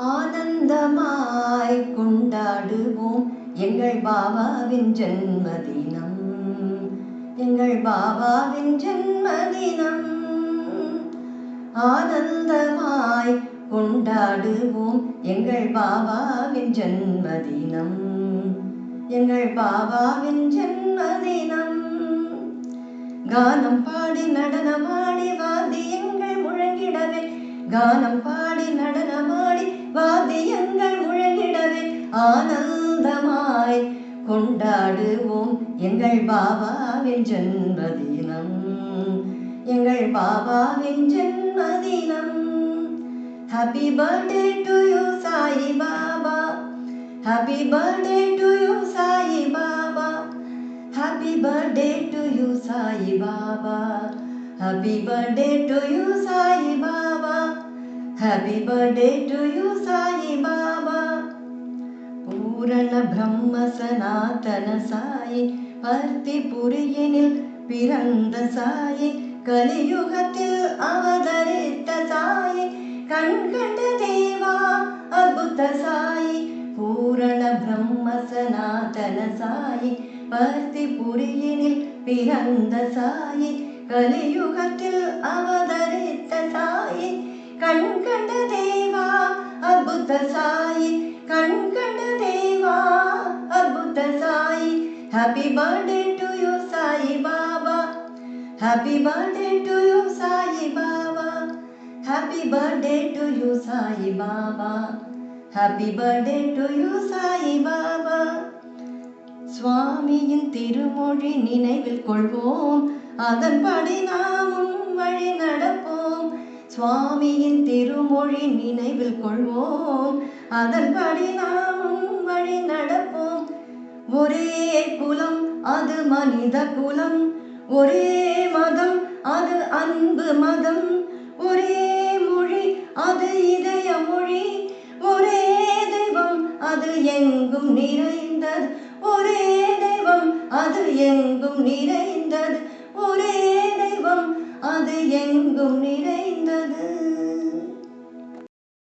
ஆனந்தமாய் கொண்டாடுவோம். எங்கள் பாபாவின் ஜென்மதினம். எங்கள் பாபாவின் ஜென்மதினம். ஆனந்தமாய் கொண்டாடுவோம். எங்கள் பாபாவின் ஜென்மதினம். எங்கள் பாபாவின் ஜென்மதினம். கானம் பாடி நடனமாடி வாத்தியங்கள் முழங்கிடவே. கானம் பாடி கொண்டாடுவோம் எங்கள் பாபாவின் ஜென்மதினம் எங்கள் பாபாவின் ஜென்மதினம் happy birthday to you Sai Baba happy birthday to you Sai Baba happy birthday to you Sai Baba happy birthday to you Sai Baba happy birthday to you Sai Baba பூரண பிரம்ம சனாதன சாயி பர்த்தி புரியினில் பிறந்த சாயி கலியுகத்தில் அவதரித்த சாயி கண் கண்ட தேவா அற்புத சாயி பூரண பிரம்ம சனாதன சாயி பர்த்தி புரியினில் பிறந்த சாயி கலியுகத்தில் அவதரித்த சாயி கண் கண்ட happy birthday to you Sai Baba happy birthday to you Sai Baba happy birthday to you Sai Baba happy birthday to you Sai Baba சுவாமியின் திருமொழி நினைவில் கொள்வோம். அதன்படி நாமும் வழி நடப்போம். சுவாமியின் திருமொழி நினைவில் கொள்வோம். அதன்படி நாமும் வழி நடப்போம். ஒரே குலம் அது மனித குலம். ஒரே மதம் அது அன்பு மதம். ஒரே மொழி அது இதய மொழி. ஒரே தெய்வம் அது எங்கும் நிறைந்தது. ஒரே தெய்வம் அது எங்கும் நிறைந்தது. ஒரே தெய்வம் அது எங்கும் நிறைந்தது.